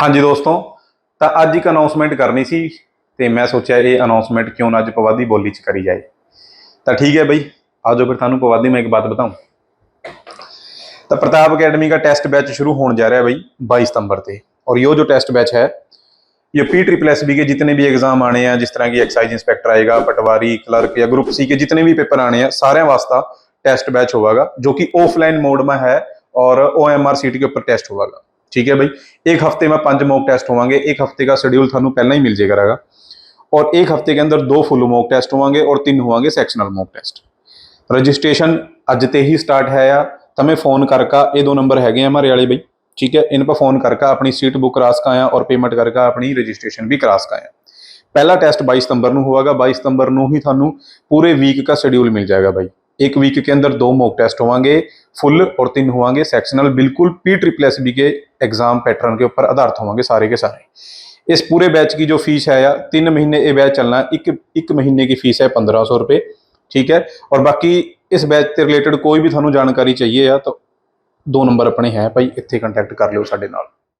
ਹਾਂਜੀ ਦੋਸਤੋ ਤਾਂ ਅੱਜ ਇੱਕ ਅਨਾਉਂਸਮੈਂਟ ਕਰਨੀ ਸੀ ਤੇ ਮੈਂ ਸੋਚਿਆ ਇਹ ਅਨਾਉਂਸਮੈਂਟ ਕਿਉਂ ਨਾ ਅੱਜ ਪਵਾਦੀ ਬੋਲੀ 'ਚ ਕਰੀ ਜਾਏ ਤਾਂ ਠੀਕ ਹੈ ਬਈ ਆਜੋ ਫਿਰ ਤੁਹਾਨੂੰ ਪਵਾਦੀ ਮੈਂ ਇੱਕ ਬਾਤ ਬਤਾਉਂ ਤਾਂ ਪ੍ਰਤਾਪ ਅਕੈਡਮੀ ਦਾ ਟੈਸਟ ਬੈਚ ਸ਼ੁਰੂ ਹੋਣ ਜਾ ਰਿਹਾ ਬਈ 22 ਸਤੰਬਰ ਤੇ और ये जो टेस्ट बैच है ये पी ट्रिपल एस बी के जितने भी एग्जाम आने हैं जिस तरह की एक्साइज इंस्पेक्टर आएगा पटवारी क्लर्क या ग्रुप सी के जितने भी पेपर आने हैं सारे वास्ता टेस्ट बैच होगा जो कि ऑफलाइन मोड में है और ओ एम आर सीट के ऊपर टेस्ट होगा ठीक है भाई एक हफ्ते में पांच मॉक टेस्ट होंगे एक हफ्ते का शेड्यूल थानू पहले ही मिल जाएगा रहेगा और एक हफ्ते के अंदर दो फुल मॉक टेस्ट होंगे और तीन होंगे सेक्शनल मॉक टेस्ट रजिस्ट्रेशन ਅੱਜ ਤੇ ਹੀ ਸਟਾਰਟ ਹੈ ਆ ਤਮੇ ਫੋਨ ਕਰका ਇਹ ਦੋ ਨੰਬਰ ਹੈਗੇ ਆ ਹਮਾਰੇ ਵਾਲੇ ਬਈ ठीक है इन पर फोन करके अपनी सीट बुक करा सकाया और पेमेंट करके अपनी रजिस्ट्रेशन भी करा सकाया पहला टेस्ट 22 सितंबर ਨੂੰ ਹੋਵੇਗਾ 22 सितंबर ਨੂੰ ਹੀ ਤੁਹਾਨੂੰ ਪੂਰੇ ਵੀਕ ਦਾ ਸ਼ਡਿਊਲ ਮਿਲ ਜਾਏਗਾ ਬਾਈ एक वीक के अंदर दो मॉक टेस्ट होंगे फुल और तीन होंगे सेक्शनल बिल्कुल पी ट्रिपल एस बी के एग्जाम पैटर्न के ऊपर आधारित होंगे सारे के सारे इस पूरे बैच की जो फीस है या तीन महीने ये बैच चलना है एक एक महीने की फीस है पंद्रह सौ रुपये ठीक है और बाकी इस बैच से रिलेटेड कोई भी ਤੁਹਾਨੂੰ ਜਾਣਕਾਰੀ ਚਾਹੀਏ ਆ ਤਾਂ ਦੋ ਨੰਬਰ ਆਪਣੇ ਹੈ ਭਾਈ ਇੱਥੇ ਕੰਟੈਕਟ ਕਰ ਲਿਓ ਸਾਡੇ ਨਾਲ